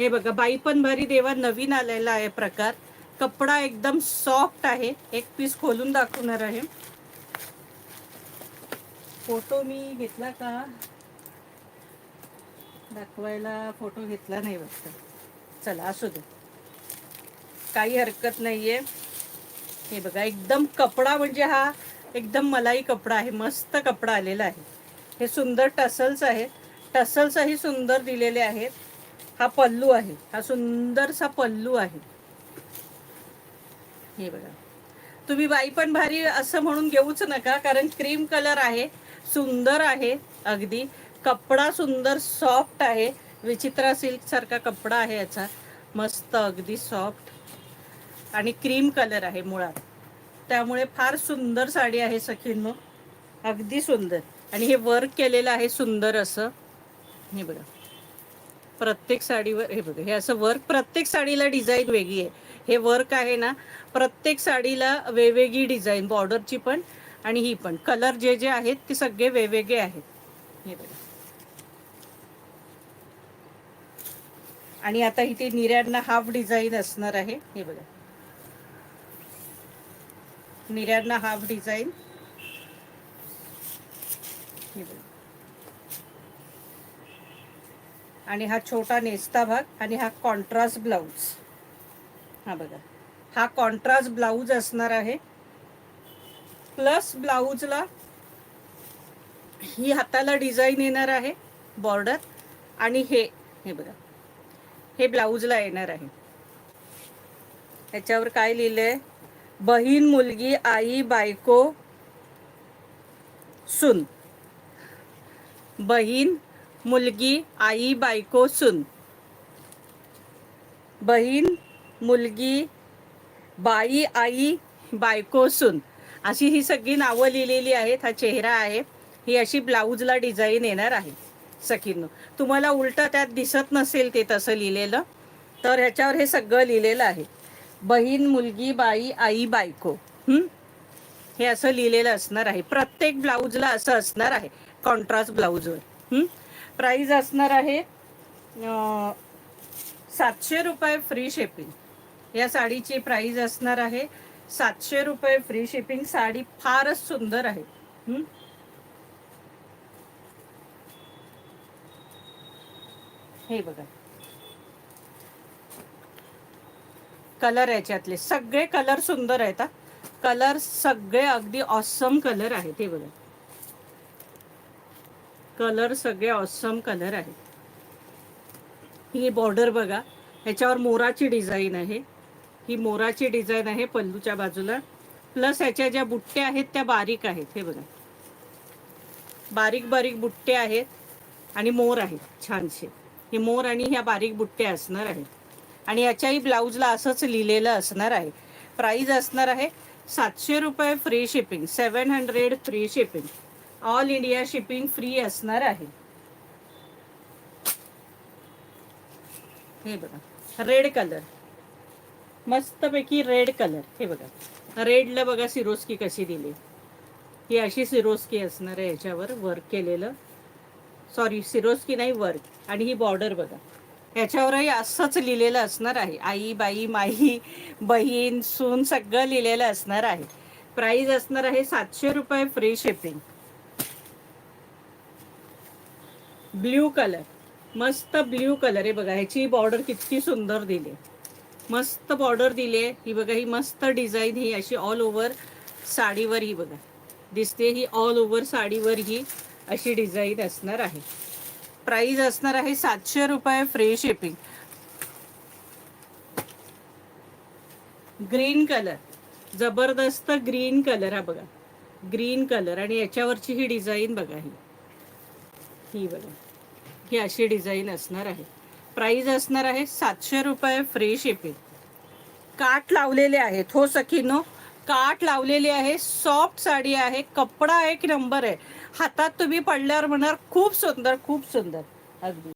हे बघा बाई पण भारी देवा नवीन आलेला आहे प्रकार. कपडा एकदम सॉफ्ट आहे. एक पीस खोलून दाखवणार आहे. फोटो मी घेतला का? दाखवायला फोटो घेतला नाही वाटतं. चला असू दे. काही हरकत नाहीये. हे बघा एकदम कपडा म्हणजे हा एकदम मलाई कपडा आहे. मस्त कपडा आलेला आहे. हे सुंदर टसल्स आहेत. टसल्सही सुंदर दिलेले आहेत. हा पल्लू आहे. हा सुंदरसा पल्लू आहे. हे बघा. तुम्ही बाई पण भारी असं म्हणून घेऊच नका कारण क्रीम कलर आहे सुंदर आहे अगदी. कपडा सुंदर सॉफ्ट आहे. विचित्रा सिल्क सारखा कपडा आहे याचा. मस्त अगदी सॉफ्ट आणि क्रीम कलर आहे मुळात. त्यामुळे फार सुंदर साडी आहे सखींनो. अगदी सुंदर. आणि हे वर्क केलेलं आहे सुंदर असं. हे बघा. प्रत्येक साडीवर हे बघा हे असं वर्क प्रत्येक साडीला डिझाईन वेगळी आहे. हे वर्क आहे ना प्रत्येक साडीला वेगवेगळी डिझाईन बॉर्डरची पण आणि ही पण. कलर जे जे आहेत ते सगळे वेगवेगळे आहेत. हे बघा. आणि आता इथे निर्यांना हाफ डिझाईन असणार आहे. हे बघा. निर्यांना हाफ डिझाईन हे बघा. आणि हा छोटा नेस्ता भाग आणि हा कॉन्ट्रास्ट ब्लाऊज हा बघा. हा कॉन्ट्रास्ट ब्लाऊज असणार आहे. प्लस ब्लाऊजला ही हाताला डिझाईन येणार आहे बॉर्डर आणि हे हे बघा. हे ब्लाऊजला येणार आहे. ह्याच्यावर काय लिहिलंय? बहीण मुलगी आई बायको सून. बहीण मुलगी आई बायको सुन. बहीण मुलगी बाई आई बायको सून. अशी ही सगळी नावं लिहिलेली आहेत. हा चेहरा आहे. ही अशी ब्लाऊजला डिझाईन येणार आहे सखींनो. तुम्हाला उलट त्यात दिसत नसेल ते तसं लिहिलेलं तर ह्याच्यावर हे सगळं लिहिलेलं आहे. बहीण मुलगी बाई आई बायको. हे? असं लिहिलेलं असणार आहे. प्रत्येक ब्लाऊजला असं असणार आहे. कॉन्ट्रास्ट ब्लाऊजवर. प्राईज असणार आहे सातशे रुपये फ्री शिपिंग या साडीची प्राईज असणार आहे सातशे रुपये फ्री शिपिंग साडी फारच सुंदर आहे. हे? बघा. कलर याच्यातले सगळे कलर सुंदर आहेत कलर सगळे अगदी ऑसम कलर आहेत हे बघा. कलर सगळे ऑसम कलर आहेत. ही बॉर्डर बघा ह्याच्यावर मोराची डिझाईन आहे. ही मोराची डिझाईन आहे पल्लूच्या बाजूला. प्लस ह्याच्या ज्या बुट्ट्या आहेत त्या बारीक आहेत. हे बघा. बारीक बारीक बुट्टे आहेत आणि मोर आहेत छानसे हे मोर आणि ह्या बारीक बुट्ट्या असणार आहेत. आणि याच्याही ब्लाऊजला असंच लिहिलेलं असणार आहे. प्राईज असणार आहे सातशे रुपये free shipping seven hundred free shipping all India shipping free असणार आहे. हे बघा रेड कलर. मस्तपैकी रेड कलर. हे बघा रेडला बघा सिरोस्की कशी दिली. ही अशी सिरोस्की असणार आहे याच्यावर वर्क केलेलं. सॉरी सिरोस्की नाही वर्क आणि ही बॉर्डर बघा. याच्यावरही असंच लिहिलेलं असणार आहे. आई बाई माई बहीण सून सगळं लिहिलेलं असणार आहे. प्राईज असणार आहे सातशे रुपये फ्री शिपिंग ब्ल्यू कलर. मस्त ब्ल्यू कलर. आहे बघा ह्याची बॉर्डर किती सुंदर दिली. मस्त बॉर्डर दिली. आहे ही बघा ही मस्त डिझाईन ही अशी ऑल ओव्हर साडीवर ही बघा. दिसते ही ऑल ओव्हर साडीवर ही अशी डिझाईन असणार आहे. प्राईज असणार आहे सातशे रुपये फ्री शिपिंग ग्रीन कलर जबरदस्त ग्रीन कलर हा बघा. ग्रीन कलर आणि याच्यावरची ही डिझाईन बघा ही. ही बघा. ही अशी डिझाईन असणार आहे. प्राईज असणार आहे सातशे रुपये फ्री शिपिंग. काठ लावलेले आहेत. हो सखीनो काठ लावलेली आहे. सॉफ्ट साडी आहे. कपडा एक नंबर आहे. हातात तुम्ही पडल्यावर म्हणणार खूप सुंदर खूप सुंदर. अगदी.